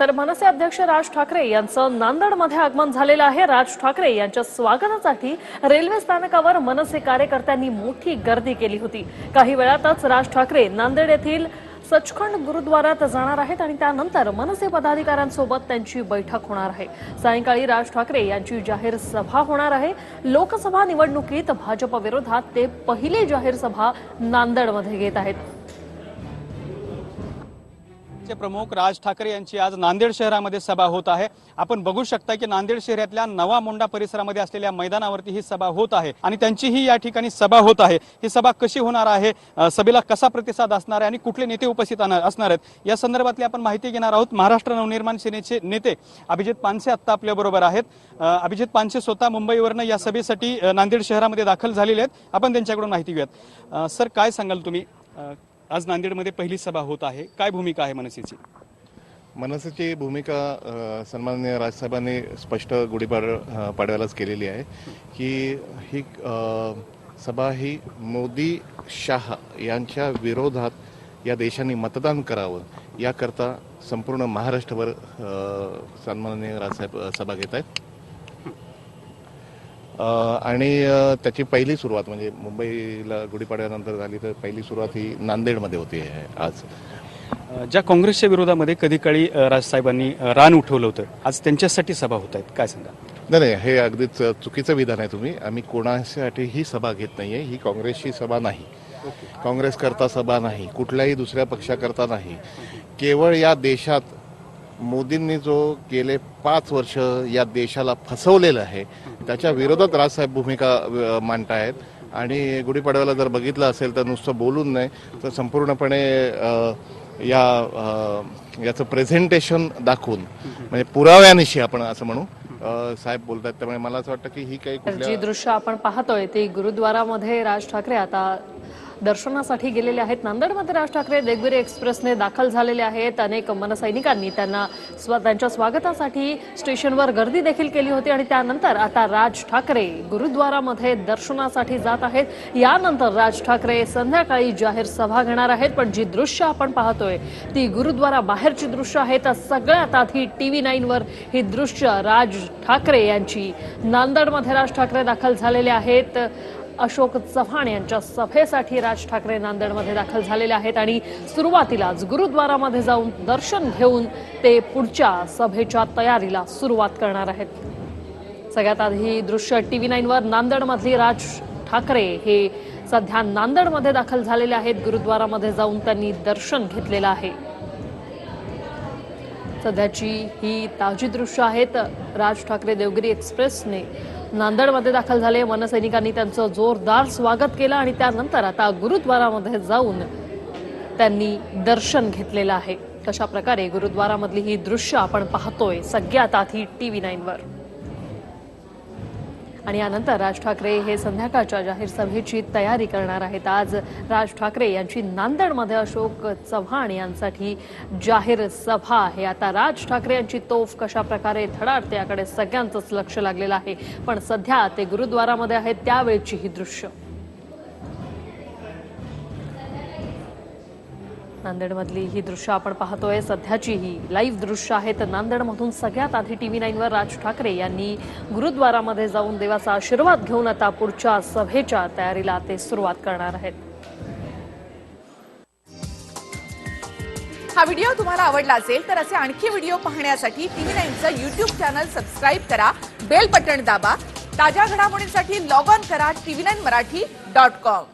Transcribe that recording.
तर मनसे अध्यक्ष राज ठाकरे यांचं नांदेडमध्ये आगमन झालेलं आहे. राज ठाकरे यांच्या स्वागतासाठी रेल्वे स्थानकावर मनसे कार्यकर्त्यांनी मोठी गर्दी केली होती. काही वेळातच राज ठाकरे नांदेड येथील सचखंड गुरुद्वारात जाणार आहेत आणि त्यानंतर मनसे पदाधिकाऱ्यांसोबत त्यांची बैठक होणार आहे. सायंकाळी राज ठाकरे यांची जाहीर सभा होणार आहे. लोकसभा निवडणुकीत भाजप विरोधात ते पहिली जाहीर सभा नांदेडमध्ये घेत आहेत. चे प्रमुख राज ठाकरे यांची आज नांदेड शहरामध्ये सभा होत आहे. आपण बघू शकता की नांदेड शहरातल्या नवा मोंडा परिसरामध्ये असलेल्या मैदानावरती ही सभा होत आहे आणि त्यांचीही या ठिकाणी सभा होत आहे. ही सभा कशी होणार आहे? सभेला कसा प्रतिसाद असणार आहे आणि कुठले नेते उपस्थित असणार आहेत? या संदर्भातली आपण माहिती घेणार आहोत. महाराष्ट्र नवनिर्माण सेनेचे नेते अभिजित पानसे आत्ता आपल्या बरोबर आहेत. अभिजित पानसे स्वतः मुंबईवरनं या सभेसाठी नांदेड शहरामध्ये दाखल झालेले आहेत. आपण त्यांच्याकडून माहिती घेऊयात. सर काय सांगाल तुम्ही? आज नांदेडमध्ये पहिली सभा होत आहे. काय भूमिका आहे मनसेची? मनसेची भूमिका सन्माननीय राजसाहेबांनी स्पष्ट गुढीपाड पाडव्यालाच केलेली आहे की ही सभा ही मोदी शाह यांच्या विरोधात या देशाने मतदान करावं याकरता संपूर्ण महाराष्ट्रभर सन्माननीय राजसाहेब सभा घेत आहेत. आणि त्याची पहिली सुरुवात म्हणजे मुंबईला गुढीपाडव्यानंतर झाली तर पहिली सुरुवात ही नांदेडमध्ये होती आहे आज. ज्या काँग्रेसच्या विरोधामध्ये कधी काळी राजसाहेबांनी रान उठवलं होतं आज त्यांच्यासाठी सभा होत आहेत काय सांगा नाही नाही हे अगदीच चुकीचं विधान आहे तुम्ही. आम्ही कोणासाठी ही सभा घेत नाहीये ही काँग्रेसची सभा नाही. काँग्रेस करता सभा नाही कुठल्याही दुसऱ्या पक्षाकरता नाही. केवळ या देशात मोदींनी जो गेले पाच वर्ष या देशाला फसवलेलं आहे त्याच्या विरोधात राजसाहेब भूमिका मांडत मांडतायत. आणि गुढीपाडव्याला जर बघितलं असेल तर नुसतं बोलून नाही तर संपूर्णपणे या याचं प्रेझेंटेशन दाखवून म्हणजे पुराव्यानिशी आपण असं म्हणू साहेब बोलतात त्यामुळे मला असं वाटतं की ही काही जी दृश्य आपण पाहतोय ती गुरुद्वारामध्ये राज ठाकरे आता दर्शनासाठी गेलेले आहेत. नांदेडमध्ये राज ठाकरे देगविरी एक्सप्रेसने दाखल झालेले आहेत. अनेक मनसैनिकांनी त्यांना स्व त्यांच्या स्वागतासाठी स्टेशनवर गर्दी देखील केली होती आणि त्यानंतर आता राज ठाकरे गुरुद्वारामध्ये दर्शनासाठी जात आहेत. यानंतर राज ठाकरे संध्याकाळी जाहीर सभा घेणार आहेत. पण जी दृश्य आपण पाहतोय ती गुरुद्वारा बाहेरची दृश्य आहेत सगळ्यात आधी टी व्ही नाईनवर ही दृश्य राज ठाकरे यांची. नांदेडमध्ये राज ठाकरे दाखल झालेले आहेत. अशोक चव्हाण यांच्या सभेसाठी राज ठाकरे नांदेडमध्ये दाखल झालेले आहेत आणि सुरुवातीलाच गुरुद्वारामध्ये जाऊन दर्शन घेऊन ते पुढच्या सभेच्या तयारीला सुरुवात करणार आहेत. सगळ्यात आधी दृश्य टी व्ही नाईनवर नांदेडमधली राज ठाकरे हे सध्या नांदेडमध्ये दाखल झालेले आहेत. गुरुद्वारामध्ये जाऊन त्यांनी दर्शन घेतलेलं आहे. सध्याची ही ताजी दृश्य आहेत राज ठाकरे देवगिरी एक्सप्रेसने. नांदेडमध्ये दाखल झाले. वनसैनिकांनी त्यांचं जोरदार स्वागत केलं आणि त्यानंतर आता गुरुद्वारामध्ये जाऊन त्यांनी दर्शन घेतलेलं आहे. कशा प्रकारे गुरुद्वारामधली ही दृश्य आपण पाहतोय सगळ्यात आधी टीव्ही नाईनवर. आणि यानंतर राज ठाकरे हे संध्याकाळच्या जाहीर सभेची तयारी करणार आहेत. आज राज ठाकरे यांची नांदेडमध्ये अशोक चव्हाण यांसाठी जाहीर सभा आहे. आता राज ठाकरे यांची तोफ कशा प्रकारे धडाडते याकडे सगळ्यांचंच लक्ष लागलेलं आहे. पण सध्या ते गुरुद्वारामध्ये आहेत त्यावेळची ही दृश्य. नांदेडमधली ही दृश्य आपण पाहतोय. सध्याची ही लाईव्ह दृश्य आहेत नांदेडमधून सगळ्यात आधी टीव्ही नाईनवर राज ठाकरे यांनी गुरुद्वारामध्ये जाऊन देवाचा आशीर्वाद घेऊन आता पुढच्या सभेच्या तयारीला ते सुरुवात करणार आहेत. हा व्हिडिओ तुम्हाला आवडला असेल तर असे आणखी व्हिडिओ पाहण्यासाठी टी व्ही नाईनचं युट्यूब चॅनल सबस्क्राईब करा बेल बटन दाबा ताज्या घडामोडींसाठी लॉग ऑन करा T V nine Marathi dot com